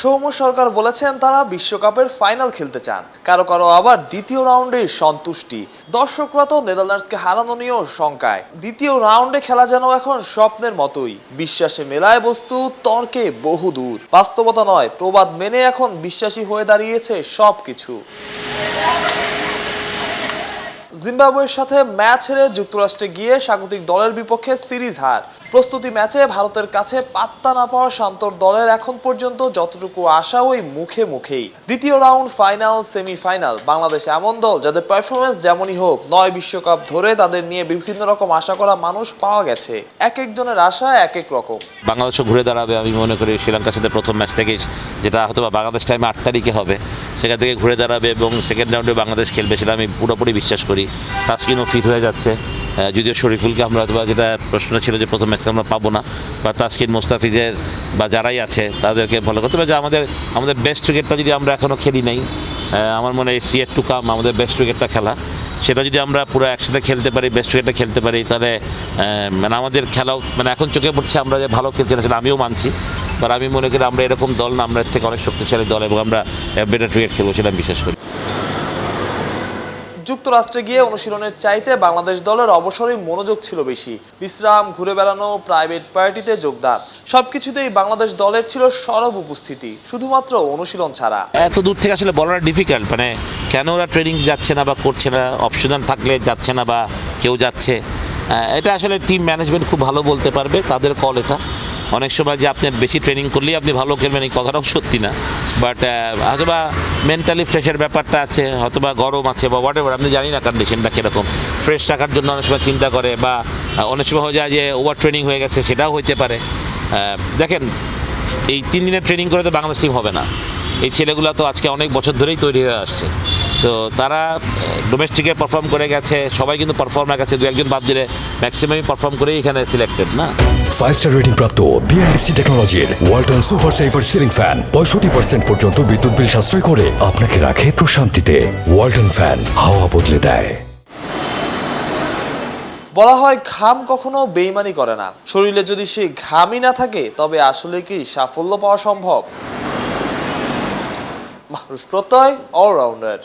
সৌম্য সরকার বলেছেন তারা বিশ্বকাপের ফাইনাল খেলতে চান। কারও কারও আবার দ্বিতীয় রাউন্ডে সন্তুষ্টি। দর্শকরা তো নেদারল্যান্ডসকে হারানো নিয়েও শঙ্কায়। দ্বিতীয় রাউন্ডে খেলা যেন এখন স্বপ্নের মতোই। বিশ্বাসে মেলায় বস্তু, তর্কে বহু দূর বাস্তবতা নয়, প্রবাদ মেনে এখন বিশ্বাসী হয়ে দাঁড়িয়েছে সবকিছু। জিম্বাবুয়ের সাথে ম্যাচ হেরে যুক্তরাষ্ট্রে গিয়ে স্বাগতিক দলের বিপক্ষে সিরিজ হার। প্রস্তুতি ম্যাচে ভারতের কাছে পাত্তা না পাওয়া শান্তর দলের এখন পর্যন্ত যতটুকু আশা, ওই মুখে মুখেই। দ্বিতীয় রাউন্ড, ফাইনাল, সেমিফাইনাল। বাংলাদেশ এমন দল যাদের পারফরমেন্স যেমনই হোক, নয় বিশ্বকাপ ধরে তাদের নিয়ে বিভিন্ন রকম আশা করা মানুষ পাওয়া গেছে। এক একজনের আশা এক এক রকম। বাংলাদেশও ঘুরে দাঁড়াবে আমি মনে করি শ্রীলঙ্কার সাথে প্রথম ম্যাচ থেকেই, যেটা হয়তো বাংলাদেশ টাইমে আট তারিখে হবে। সেখান থেকে ঘুরে দাঁড়াবে এবং সেকেন্ড রাউন্ডে বাংলাদেশ খেলবে সেটা আমি পুরোপুরি বিশ্বাস করি। তাসকিনও ফিট হয়ে যাচ্ছে। যদিও শরীফুলকে আমরা হয়তো যেটা প্রশ্ন ছিল যে প্রথম ম্যাচে আমরা পাবো না বা তাসকিন, মোস্তাফিজের বা যারাই আছে তাদেরকে ভালো করতে হবে। যে আমাদের আমাদের বেস্ট ক্রিকেটটা যদি আমরা এখনও খেলি নাই আমার মনে হয় সিএর টু কাম আমাদের বেস্ট ক্রিকেটটা খেলা। সেটা যদি আমরা পুরো একসাথে খেলতে পারি বেস্ট ক্রিকেটটা খেলতে পারি, তাহলে মানে আমাদের খেলাও মানে এখন চোখে পড়ছে আমরা যে ভালো খেলছি না সেটা আমিও মানছি। বাট আমি মনে করি আমরা এরকম দল না আমরা থেকে অনেক শক্তিশালী দল এবং আমরা বেটার ক্রিকেট খেলব সেটা বিশ্বাস করি। যুক্তরাষ্ট্রে গিয়ে অনুশীলনের চাইতে বাংলাদেশ দলের অবসরেই মনোযোগ ছিল বেশি। বিশ্রাম ঘুরে বেড়ানো প্রাইভেট পার্টিতে যোগদান সবকিছুতেই বাংলাদেশ দলের ছিল সরব উপস্থিতি শুধুমাত্র অনুশীলন ছাড়া। এত দূর থেকে আসলে বলাটা ডিফিকাল্ট মানে কেন ওরা ট্রেনিং যাচ্ছে না বা করছে না অপশনাল থাকলে যাচ্ছে না বা কেউ যাচ্ছে? এটা আসলে টিম ম্যানেজমেন্ট খুব ভালো বলতে পারবে তাদের কল এটা। অনেক সময় যে আপনি বেশি ট্রেনিং করলেই আপনি ভালো খেলবেন, এই কথাটাও সত্যি না। বাট হয়তো বা মেন্টালি ফ্রেশের ব্যাপারটা আছে হয়তো বা গরম আছে বা হোয়াট এভার আপনি জানি না কন্ডিশনটা কীরকম। ফ্রেশ রাখার জন্য অনেক সময় চিন্তা করে বা অনেক সময় হয়ে যায় যে ওভার ট্রেনিং হয়ে গেছে, সেটাও হইতে পারে। দেখেন, এই তিন দিনের ট্রেনিং করে তো বাংলাদেশ টিম হবে না। এই ছেলেগুলো তো আজকে অনেক বছর ধরেই তৈরি হয়ে আসছে। তো তারা ডোমেস্টিকে পারফর্ম করে গেছে, সবাই কিন্তু পারফর্ম পারফর্মার গেছে দু একজন বাদ দিলে ম্যাক্সিমামই পারফর্ম করেই এখানে সিলেক্টেড না? ফাইভ স্টার রেটিং প্রাপ্ত বিএনডিসি টেকনোলজির Walton super saver ceiling fan পঁয়ষট্টি পার্সেন্ট পর্যন্ত বিদ্যুৎ বিল সাশ্রয় করে আপনাকে রাখে প্রশান্তিতে। ওয়ালটন ফ্যান হাওয়া বদলে দেয়। বলা হয় ঘাম কখনো বেইমানি করে না। শরীরে যদি সেই ঘামই না থাকে, তবে আসলে কি সাফল্য পাওয়া সম্ভব? মানুষ প্রত্যয় অলরাউন্ডার